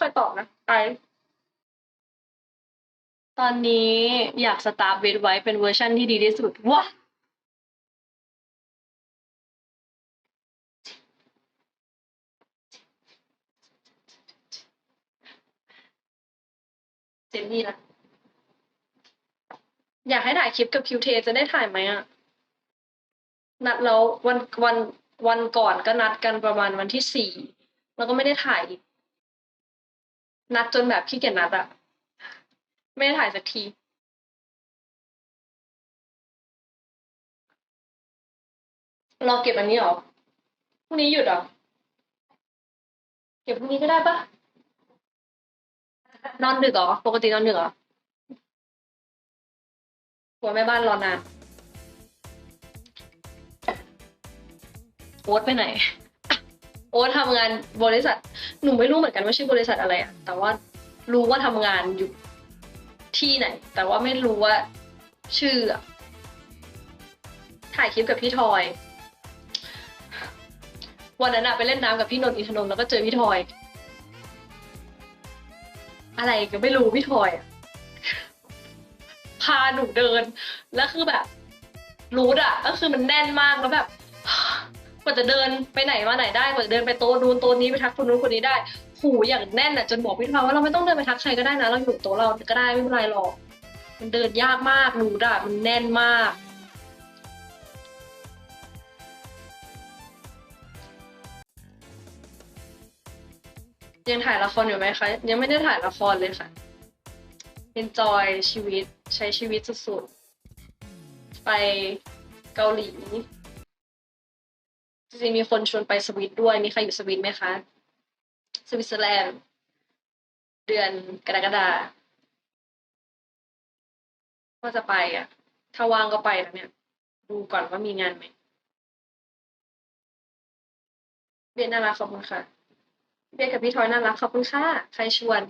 ค่อยๆตอบนะไปตอนนี้อยากสตาร์ทเวทไว้เป็นเวอร์ชันที่ดีที่สุดว้าเจนนี่ละอยากให้ถ่ายคลิปกับคิวเทจะได้ถ่ายไหมอะนัดแล้ววันวันวันก่อนก็นัดกันประมาณวันที่สี่แล้วก็ไม่ได้ถ่ายอีก นัดจนแบบขี้เกียจนัดอะไม่ได้ถ่ายสักทีรอเก็บอันนี้เหรอพรุ่งนี้หยุดเหรอ เก็บพรุ่งนี้ก็ได้ปะนอนดึกเหรอ ปกตินอนดึกเหรอกลัวแม่บ้านรอนานโอ๊ตไปไหน โอ๊ตทำงานบริษัทหนูไม่รู้เหมือนกันว่าชื่อบริษัทอะไรอะแต่ว่ารู้ว่าทำงานอยู่ที่ไหน แต่ว่าไม่รู้ว่าชื่ออะถ่ายคลิปกับพี่ทอย วันนั้นอะไปเล่นน้ำกับพี่นนท์อินทนนท์แล้วก็เจอพี่ทอย อะไรก็ไม่รู้พี่ทอยอะพาหนูเดิน แล้วคือแบบรูทอะก็คือมันแน่นมากแล้วแบบ กว่าจะเดินไปไหนมาไหนได้กว่าจะเดินไปโต๊ะนู้นโต๊ะนี้ไปทักคนนู้นคนนี้ได้หูอย่างแน่นอะจนบอกพี่ทอยว่าเราไม่ต้องเดินไปทักใครก็ได้นะ เราอยู่โต๊ะเราก็ได้ไม่เป็นไรหรอก มันเดินยากมากรูทอะมันแน่นมากยังถ่ายละครอยู่ไหมคะ ยังไม่ได้ถ่ายละครเลยค่ะ enjoy ชีวิตใช้ชีวิตสุดๆ ไปเกาหลี จริงๆมีคนชวนไปสวิตด้วย มีใครอยู่สวิตไหมคะ สวิตเซอร์แลนด์ เดือนกรกฎาว่าจะไปอะ ถ้าว่างก็ไปนะเนี่ย ดูก่อนว่ามีงานไหมเบียนน่ารักขอบคุณค่ะเบียกับพี่ทอยน่ารักขอบคุณค่ะ ใครชวน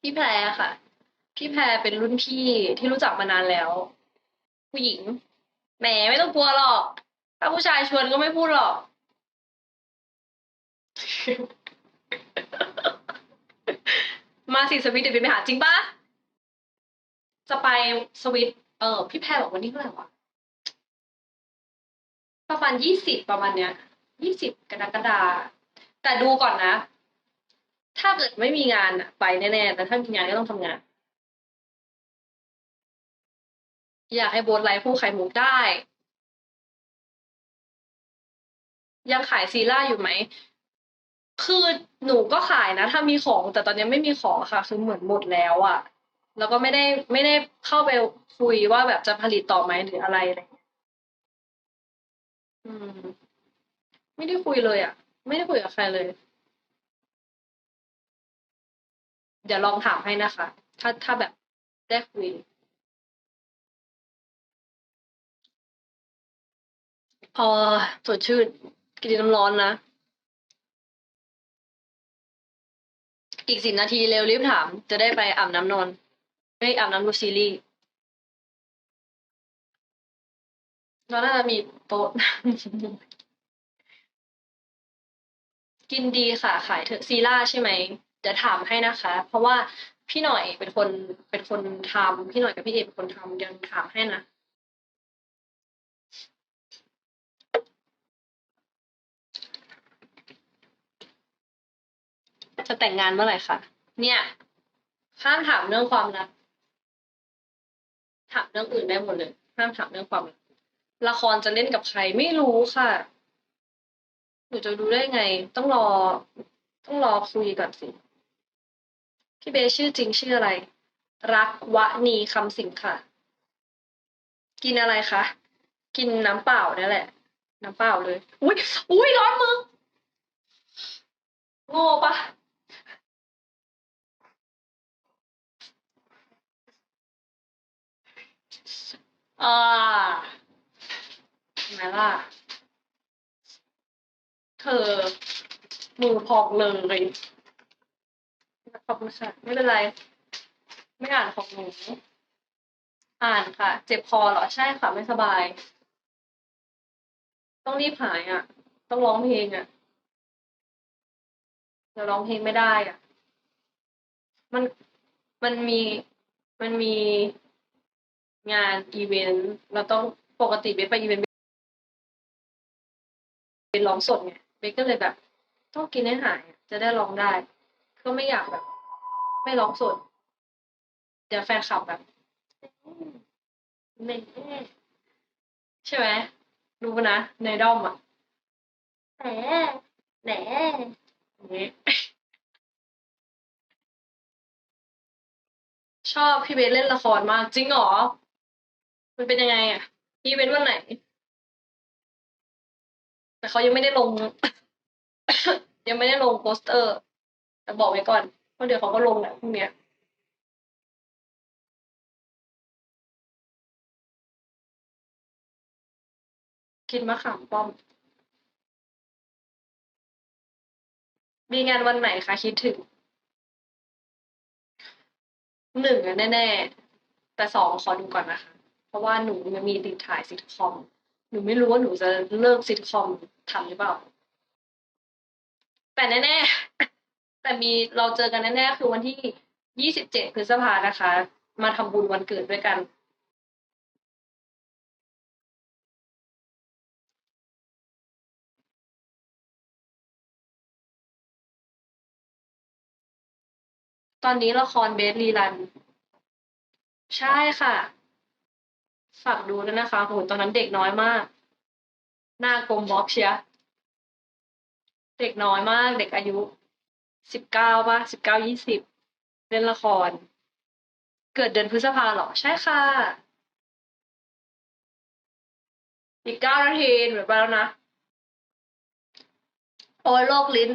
พี่แพรค่ะ พี่แพรเป็นรุ่นพี่ที่รู้จักมานานแล้ว ผู้หญิง แหมไม่ต้องกลัวหรอก ถ้าผู้ชายชวนก็ไม่พูดหรอก มาสิสวิตเดี๋ยวไปหาจริงปะจะไปสวิต เออ พี่แพรบอกวันนี้เท่าไหร่วะประมาณยี่สิบประมาณเนี้ยยี่สิบกรกฎาแต่ดูก่อนนะ ถ้าเกิดไม่มีงานอะไปแน่ๆ แต่ถ้ามีงานก็ต้องทำงาน อยากให้โบนไลฟ์ผู้ไข่มุกได้ ยังขายซีล่าอยู่ไหม คือหนูก็ขายนะ ถ้ามีของ แต่ตอนนี้ไม่มีของค่ะ คือเหมือนหมดแล้วอะแล้วก็ไม่ได้ไม่ได้เข้าไปคุยว่าแบบจะผลิตต่อไหมหรืออะไรอะไรอืม ไม่ได้คุยเลยอะไม่ได้คุยกับใครเลย เดี๋ยวลองถามให้นะคะ ถ้าถ้าแบบได้คุยพอสดชื่น กินน้ำร้อนนะ อีกสิบนาทีเร็วรีบถาม จะได้ไปอาบน้ำนอนเฮ้ยอาบน้ำดูซีรีส์เราน่าจะมีโต๊ะกินดีค่ะ ขายเถอะซีล่าใช่ไหมเดี๋ยวถามให้นะคะ เพราะว่าพี่หน่อยเป็นคนเป็นคนทำพี่หน่อยกับพี่เอเป็นคนทำเดี๋ยวถามให้นะ จะแต่งงานเมื่อไหร่คะเนี่ยห้ามถามเรื่องความรักถามเรื่องอื่นได้หมดเลยห้ามถามเรื่องความรักละครจะเล่นกับใครไม่รู้ค่ะหนูจะรู้ได้ไง ต้องรอ ต้องรอคุยก่อนสิพี่เบชื่อจริงชื่ออะไร รักวะนีคำสิงค่ะ กินอะไรคะกินน้ำเปล่านี่แหละ น้ำเปล่าเลย อุ้ยอุ้ยร้อนมือโง่ปะ อ่าเห็นไหมล่ะ เธอ มือพองเลยขอบคุณค่ะไม่เป็นไร ไม่อ่านของหนู อ่านค่ะ เจ็บคอเหรอ ใช่ค่ะ ไม่สบาย ต้องรีบหายอะ ต้องร้องเพลงอะเดี๋ยวร้องเพลงไม่ได้อะ มัน มันมี มันมี งานอีเวนต์เราต้องปกติเบสไปอีเวนต์เป็นร้องสดไงเบสก็เลยแบบ ต้องกินให้หายอะจะได้ร้องได้ ก็ไม่อยากแบบ ไม่ร้องสด เดี๋ยวแฟนคลับแบบแม่ใช่ไหมรู้ปะนะในด้อมอะแหนแหนอย่างงี้ชอบพี่เบสเล่นละครมากจริงเหรอ มันเป็นยังไงอะพี่เบสวันไหน แต่เขายังไม่ได้ลง ยังไม่ได้ลงโปสเตอร์แต่บอกไว้ก่อนเพราะเดี๋ยวเขาก็ลงแหละพรุ่งนี้ยกินมะขามป้อม มีงานวันไหนคะคิดถึง หนึ่งอะแน่ ๆ แต่สองขอดูก่อนนะคะ ราะว่าหนูยังมีติดถ่ายซิทคอม หนูไม่รู้ว่าหนูจะเลิกซิทคอมทันหรือเปล่า แต่แน่ๆ แต่มีเราเจอกันแน่ๆ คือวันที่ยี่สิบเจ็ดพฤษภานะคะ มาทำบุญวันเกิดด้วยกันตอนนี้ละครเบสรีรัน ใช่ค่ะ ฝากดูด้วยนะคะโหตอนนั้นเด็กน้อยมาก หน้ากลมบล็อกเชียเด็กน้อยมาก เด็กอายุสิบเก้าป่ะสิบเก้ายี่สิบเล่นละคร เกิดเดือนพฤษภาหรอ ใช่ค่ะ อีกเก้านาทีหนูไปแล้วนะ โอ้ยโรคลิ้น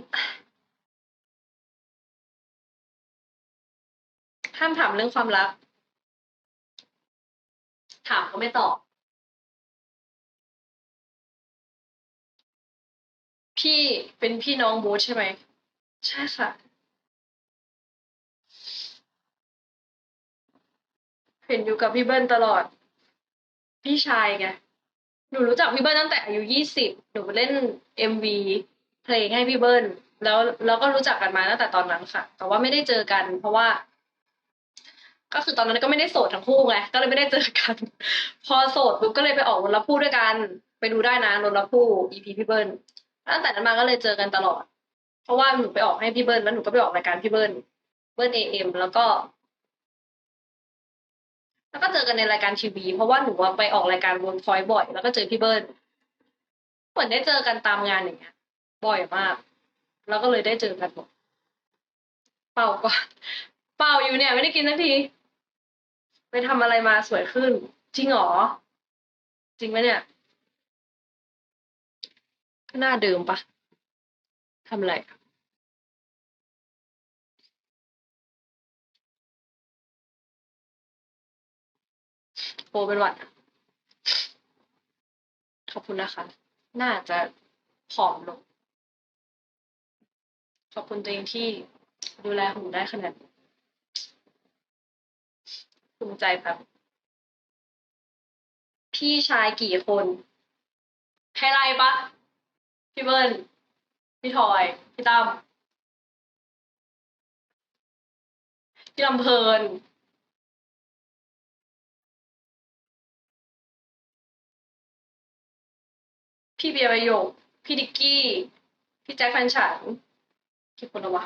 ห้ามถามเรื่องความรัก ถามก็ไม่ตอบ พี่เป็นพี่น้องบ๊ใช่ไหม ใช่ค่ะ เห็นอยู่กับพี่เบิ้ลตลอด พี่ชายไง หนูรู้จักพี่เบิ้ลตั้งแต่อายุยี่สิบ หนูเล่นเอ็มวีเพลงให้พี่เบิ้ล แล้วแล้วก็รู้จักกันมาตั้งแต่ตอนนั้นค่ะ แต่ว่าไม่ได้เจอกัน เพราะว่า ก็คือตอนนั้นก็ไม่ได้โสดทั้งคู่ไงก็เลยไม่ได้เจอกัน พอโสดปุ๊บก็เลยไปออกรถรับผู้ด้วยกัน ไปดูได้นะรถรับผู้ EP พี่เบิ้ลตั้งแต่นั้นมาก็เลยเจอกันตลอด เพราะว่าหนูไปออกให้พี่เบิ้ลแล้วหนูก็ไปออกรายการพี่เบิ้ลเบิ้ลเอเอ็มแล้วก็ แล้วก็เจอกันในรายการทีวี เพราะว่าหนูไปออกรายการวงฟอยบ่อย แล้วก็เจอพี่เบิ้ลเหมือนได้เจอกันตามงานอย่างเงี้ย บ่อยมาก แล้วก็เลยได้เจอกันบ่อยเป่าก่อนเป่าอยู่เนี่ย ไม่ได้กินสักที ไปทำอะไรมาสวยขึ้น จริงเหรอ จริงไหมเนี่ยก็หน้าเดิมปะทำอะไรอะโปเป็นหวัดอะขอบคุณนะคะ น่าจะผอมลง ขอบคุณตัวเองที่ดูแลหูได้ขนาดนี้ ภูมิใจครับ พี่ชายกี่คนให้ไล่ปะพี่เบิ้ลพี่ทอย พี่ตั้มพี่ลำเพลินพี่เบียร์ประโยค พี่ดิกกี้ พี่แจ็คแฟนฉันกี่คนล้ววะ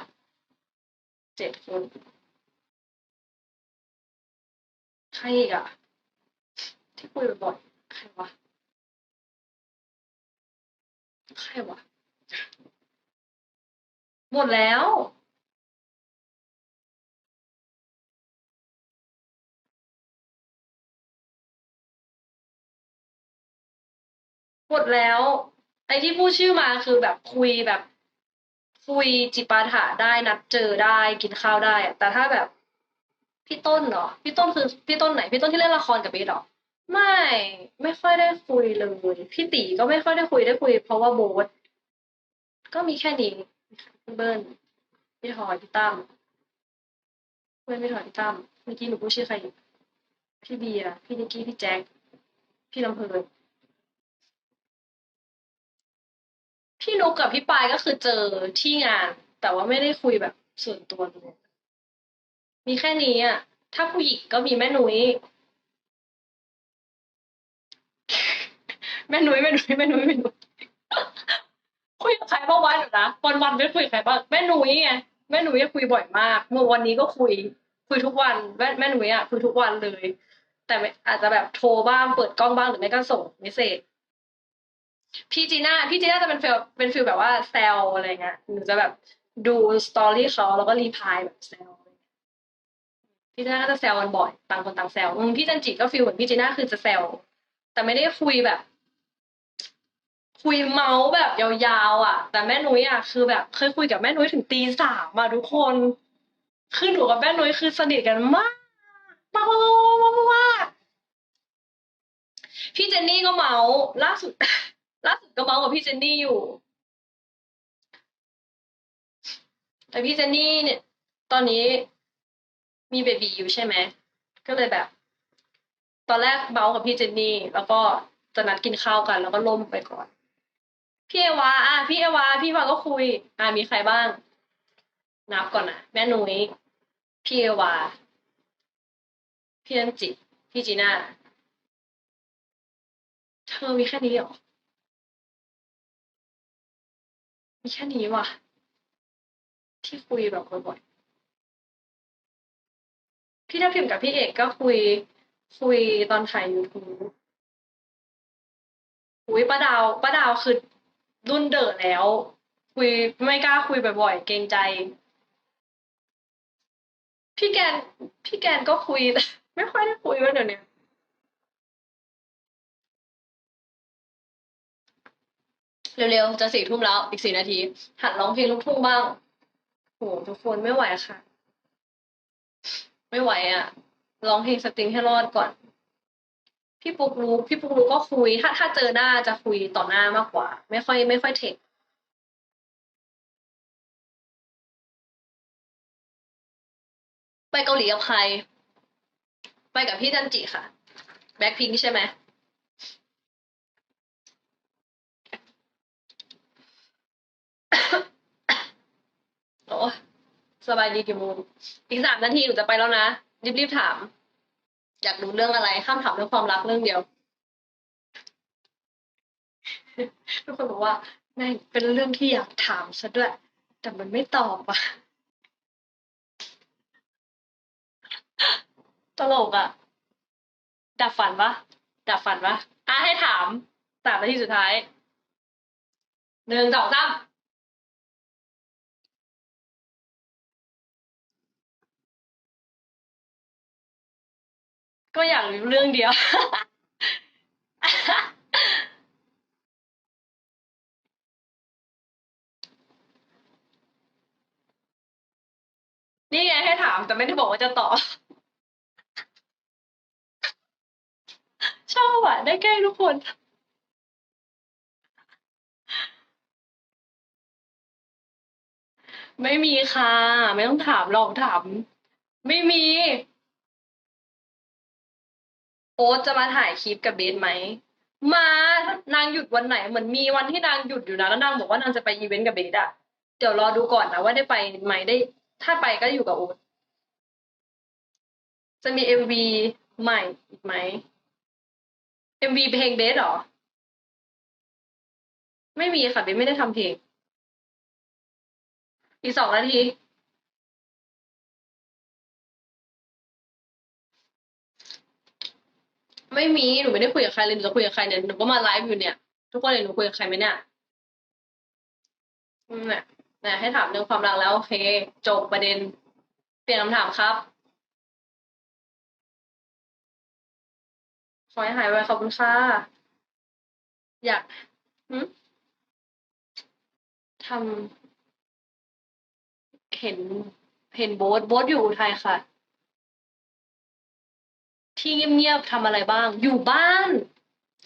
เจ็ดคน ใครอีกอะที่คุยบ่อยๆใครวะ ใครวะ หมดแล้ว หมดแล้ว ไอ้ที่พูดชื่อมาคือแบบคุยแบบ คุยจิปาถะได้นัดเจอได้กินข้าวได้อะแต่ถ้าแบบ พี่ต้นเหรอพี่ต้นคือพี่ต้นไหน พี่ต้นที่เล่นละครกับเบสเหรอไม่ไม่ค่อยได้คุยเลยพี่ตีก็ไม่ค่อยได้คุยได้คุย เพราะว่าโบ๊ทก็มีแค่นี้พี่เบิ้ลพี่ทอยพี่ตั้มเพื่อนพี่ทอยพี่ตั้มเมื่อกี้หนูพูดชื่อใครพี่เบียร์พี่นิกกี้พี่แจ็คพี่ลำเพลินพี่นุกกับพี่ปายก็คือเจอที่งาน แต่ว่าไม่ได้คุยแบบส่วนตัวเลย มีแค่นี้อะ ถ้าผู้หญิงก็มีแม่หนุยแม่หนุยแม่หนุยแม่หนุยแม่หนุยคุยกับใครบ้างวะเดี๋ยวนะวันวันไม่คุยกับใครบ้างแม่หนุยไงแม่หนุยอะคุยบ่อยมากเมื่อวันนี้ก็คุย คุยทุกวันแม่แม่นุ้ยอะคุยทุกวันเลย แต่อาจจะแบบโทรบ้างเปิดกล้องบ้างหรือไม่ก็ส่งเมสเซจพี่จีน่าพี่จีน่าจะเป็นฟีลเป็นฟีลแบบว่าแซวอะไรเงี้ยหนูจะแบบดูสตอรี่เขาแล้วก็รีพายแบบแซวอะไรเงี้ย พี่จีน่าก็จะแซวกันบ่อยต่างคนต่างแซวพี่จันจิก็ฟีลเหมือนพี่จีน่าคือจะแซวแต่ไม่ได้คุยแบบ คุยเมาส์แบบยาวๆอะ แต่แม่นุ้ยอะคือแบบเคยคุยกับแม่นุ้ยถึงตีสามอะทุกคนคือหนูกับแม่นุ้ยคือสนิทกันมากมากมากมากมากพี่เจนนี่ก็เมาส์ล่าสุด ล่าสุดก็เมาส์กับพี่เจนนี่อยู่ แต่พี่เจนนี่เนี่ย ตอนนี้ มีเบบีอยู่ใช่ไหม ก็เลยแบบ ตอนแรกเมากับพี่เจนนี่ แล้วก็จะนัดกินข้าวกัน แล้วก็ล่มไปก่อน พี่เอวาอะพี่เอวา พี่วาก็คุย อะมีใครบ้าง นับก่อนนะแม่นุ้ยพี่เอวา พี่นันจิพี่จีน่าเธอมีแค่นี้เหรอ มีแค่นี้ว่ะ ที่คุยแบบบ่อย พี่ทัพทิมกับพี่เอกก็คุย คุยตอนถ่ายยูทูบอุ้ยป้าดาวป้าดาวคือรุ่นเดอะแล้ว คุยไม่กล้าคุยบ่อยๆเกรงใจ พี่แกนพี่แกนก็คุยแต่ไม่ค่อยได้คุยว่าเดี๋ยวนี้เร็วๆ จะสี่ทุ่มแล้วอีกสี่นาที หัดร้องเพลงลูกทุ่งบ้างโหทุกคนไม่ไหวค่ะ ไม่ไหวอะร้องเพลงสตริงให้รอดก่อน พี่ปุ๊กรู้ พี่ปุ๊กรู้ก็คุย ถ้าถ้าเจอหน้าจะคุยต่อหน้ามากกว่า ไม่ค่อย ไม่ค่อยเทคไปเกาหลีกับใคร ไปกับพี่จันจิค่ะ แบ็คพิงใช่ไหม โอ้ สบายดีกี่โมงอีกสามนาทีหนูจะไปแล้วนะรีบๆถาม อยากรู้เรื่องอะไรห้ามถามเรื่องความรักเรื่องเดียวทุกคนบอกว่าแม่งเป็นเรื่องที่อยากถามซะด้วย แต่มันไม่ตอบอะตลกอะดับฝันปะดับฝันปะอะให้ถามสามนาทีสุดท้ายหนึ่งสองสาม ก็อยากรู้เรื่องเดียว นี่ไงให้ถามแต่ไม่ได้บอกว่าจะตอบ ชอบอะ ได้แกล้งทุกคน ไม่มีค่ะ ไม่ต้องถามหรอกถาม ไม่มี โอ๊ตจะมาถ่ายคลิปกับเบสไหม มานางหยุดวันไหน เหมือนมีวันที่นางหยุดอยู่นะ แล้วนางบอกว่านางจะไปอีเวนต์กับเบสอะเดี๋ยวรอดูก่อนนะว่าได้ไปไหมได้ ถ้าไปก็อยู่กับโอ๊ตจะมีเอ็มวีใหม่อีกไหมเอ็มวีเพลงเบสหรอ ไม่มีค่ะเบสไม่ได้ทำเพลง อีกสองนาที ไม่มีหนูไม่ได้คุยกับใครเลยหนูจะคุยกับใครเนี่ยหนูก็มาไลฟ์อยู่เนี่ย ทุกคนเลยหนูคุยกับใครไหมเนี่ยนี่ยเนี่ให้ถามเรื่องความรักแล้วโอเค จบประเด็น เปลี่ยนคำถามครับ ขอให้หายไวขอบคุณค่ะ อยากทำเห็น เห็นโบ๊ทโบ๊ทอยู่อุทัยค่ะ ที่เงียบๆทำอะไรบ้าง อยู่บ้าน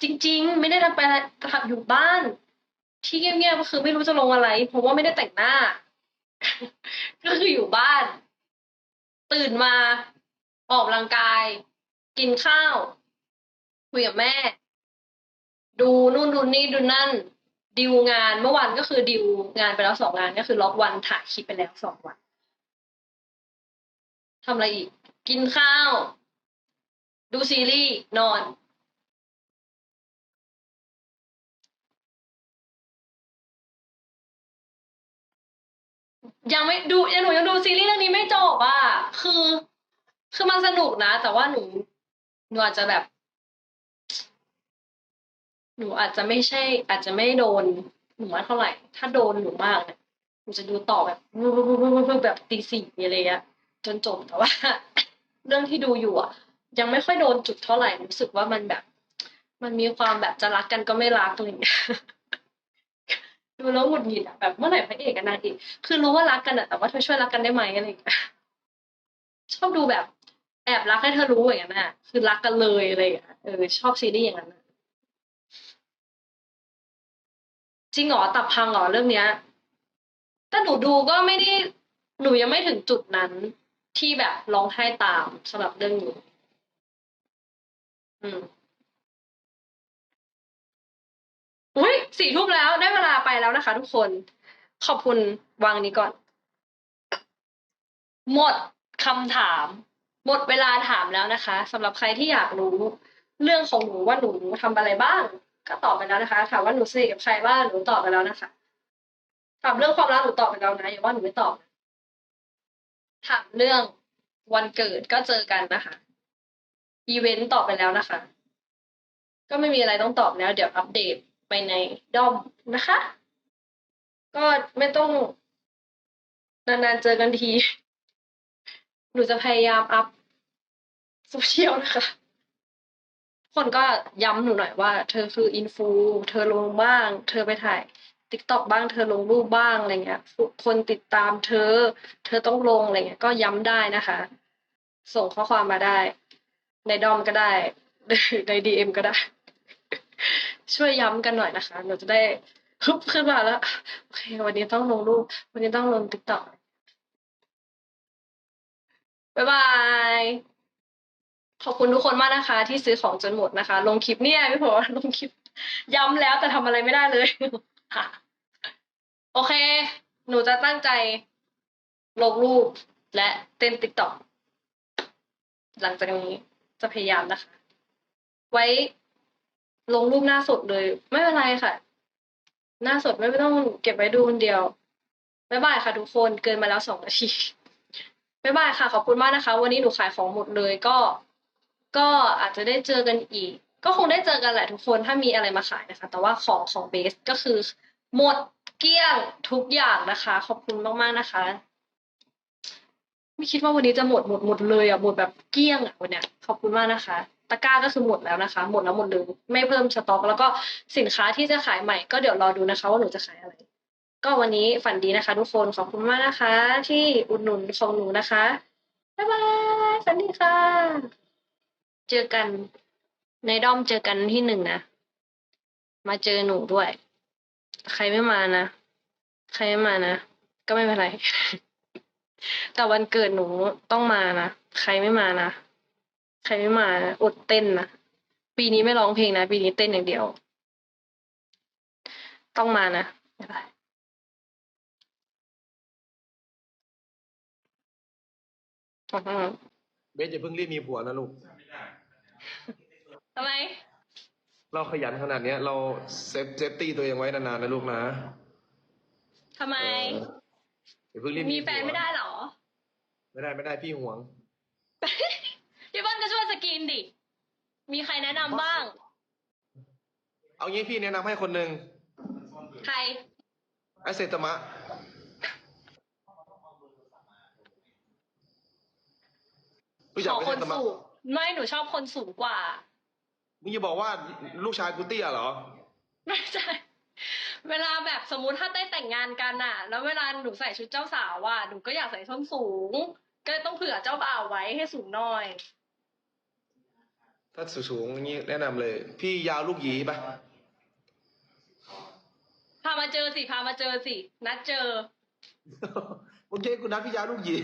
จริง ๆ ไม่ได้ทำไปอะไรทำอยู่บ้าน ที่เงียบๆก็คือไม่รู้จะลงอะไร เพราะว่าไม่ได้แต่งหน้า ก็คืออยู่บ้าน ตื่นมาออกกำลังกาย กินข้าวคุยกับแม่ ดูนู่นดูนี่ดูนั่นดิวงานเมื่อวานก็คือดิวงานไปแล้วสองงานก็คือล็อกวันถ่ายคลิปไปแล้วสองวันททำอะไรอีก กินข้าว ดูซีรีส์นอน ยังไม่ดูยังหนูยังดูซีรีส์เรื่องนี้ไม่จบอะคือ คือมันสนุกนะ แต่ว่าหนูหนูอาจจะแบบ หนูอาจจะไม่ใช่ อาจจะไม่โดนหนูมากเท่าไหร่ ถ้าโดนหนูมากเนี่ยหนูจะดูต่อแบบแบบตีสี่อะไรเงี้ยจนจบแต่ว่า เรื่องที่ดูอยู่อะ ยังไม่ค่อยโดนจุดเท่าไหร่รู้สึกว่ามันแบบ มันมีความแบบจะรักกันก็ไม่รักอะไรเงี้ยดูแล้วหงุดหงิดอะแบบเมื่อไหร่พระเอกกับนางเอกคือรู้ว่ารักกันอะแต่ว่าเธอช่วยรักกันได้ไหมอะไรอย่างเงี้ยชอบดูแบบแอบรักให้เธอรู้อย่างนั้นน่ะคือรักกันเลยอะไรอย่างเงี้ยเออชอบซีรีส์อย่างนั้นจริงเหรอตับพังเหรอเรื่องเนี้ยแต่หนูดูก็ไม่ได้หนูยังไม่ถึงจุดนั้นที่แบบร้องไห้ตามสำหรับเรื่องนี้ อืม อุ้ยสี่ทุ่มแล้ว ได้เวลาไปแล้วนะคะทุกคน ขอบคุณวางนี้ก่อน หมดคำถาม หมดเวลาถามแล้วนะคะสำหรับใครที่อยากรู้ เรื่องของหนูว่าหนูทำอะไรบ้าง ก็ตอบไปแล้วนะคะถามว่าหนูสนิทกับใครบ้างหนูตอบไปแล้วนะคะถามเรื่องความรักหนูตอบไปแล้วนะอย่าว่าหนูไม่ตอบ ถามเรื่องวันเกิดก็เจอกันนะคะ อีเวนต์ตอบไปแล้วนะคะ ก็ไม่มีอะไรต้องตอบแล้ว เดี๋ยวอัปเดตไปในด้อมนะคะ ก็ไม่ต้องนานๆเจอกันที หนูจะพยายามอัพโซเชียลนะคะ คนก็ย้ำหนูหน่อยว่า เธอคืออินฟูเธอลงบ้าง เธอไปถ่ายติ๊กต็อกบ้างเธอลงรูปบ้างอะไรเงี้ย คนติดตามเธอ เธอต้องลงอะไรเงี้ย ก็ย้ำได้นะคะ ส่งข้อความมาได้ ในดอมก็ได้ ในดีเอ็มก็ได้ ช่วยย้ำกันหน่อยนะคะเราจะได้ฮึบขึ้นมาแล้วโอเควันนี้ต้องลงรูป วันนี้ต้องลงติ๊กต็อกบ๊ายบายขอบคุณทุกคนมากนะคะ ที่ซื้อของจนหมดนะคะ ลงคลิปเนี่ยพี่ผมลงคลิป ย้ำแล้วแต่ทำอะไรไม่ได้เลยค่ะ โอเค หนูจะตั้งใจ ลงรูปและเต้นติ๊กต็อกหลังจากนี้ จะพยายามนะคะ ไว้ลงรูปหน้าสดเลย ไม่เป็นไรค่ะ หน้าสดไม่ต้องเก็บไว้ดูคนเดียวบ๊ายบายค่ะทุกคนเกินมาแล้วสองนาทีบ๊ายบายค่ะ ขอบคุณมากนะคะ วันนี้หนูขายของหมดเลยก็ ก็อาจจะได้เจอกันอีก ก็คงได้เจอกันแหละทุกคนถ้ามีอะไรมาขายนะคะ แต่ว่าของของเบสก็คือ หมดเกลี้ยงทุกอย่างนะคะ ขอบคุณมากๆนะคะ ไม่คิดว่าวันนี้จะหมดหมดหมดเลยอะหมดแบบเกลี้ยงอะวันเนี้ยขอบคุณมากนะคะตะกร้าก็คือหมดแล้วนะคะ หมดแล้วหมดเลยไม่เพิ่มสต็อก แล้วก็สินค้าที่จะขายใหม่ก็เดี๋ยวรอดูนะคะ ว่าหนูจะขายอะไร ก็วันนี้ฝันดีนะคะ ทุกคนขอบคุณมากนะคะ ที่อุดหนุนของหนูนะคะบ๊ายบายฝันดีค่ะ เจอกันในด้อมเจอกันที่หนึ่งนะมาเจอหนูด้วย ใครไม่มานะ ใครไม่มานะ ก็ไม่เป็นไร แต่วันเกิดหนูต้องมานะ ใครไม่มานะ ใครไม่มานะอดเต้นนะ ปีนี้ไม่ร้องเพลงนะ ปีนี้เต้นอย่างเดียว ต้องมานะบ๊ายบายอื้อหือเบสอย่าเพิ่งรีบมีผัวนะลูกทำไม เราขยันขนาดเนี้ย เราเซฟเซฟตี้ตัวเองไว้นานๆนะลูกนะทำไมเอออย่าเพิ่งรีบมีแฟนผัวไม่ได้เหรอ ไม่ได้ไม่ได้พี่ห่วงพี่เบิ้ลก็ช่วยสกรีนดิ มีใครแนะนำบ้าง เอางี้พี่แนะนำให้คนหนึ่งใครไอเซตามะ รู้จักขอไอคเซนตามะสูงไม่หนูชอบคนสูงกว่า มึงจะบอกว่าลูกชายกูเตี้ยเหรอ ไม่ใช่ เวลาแบบสมมติถ้าได้แต่งงานกันอะแล้วเวลาหนูใส่ชุดเจ้าสาวอะหนูก็อยากใส่ส้นสูง ก็เลยต้องเผื่อเจ้าบ่าวไว้ให้สูงหน่อย ถ้าสูงๆอย่างนี้แนะนำเลย พี่ยาวลูกหยีปะพามาเจอสิ พามาเจอสิ นัดเจอ โอเคกูนัดพี่ยาวลูกหยี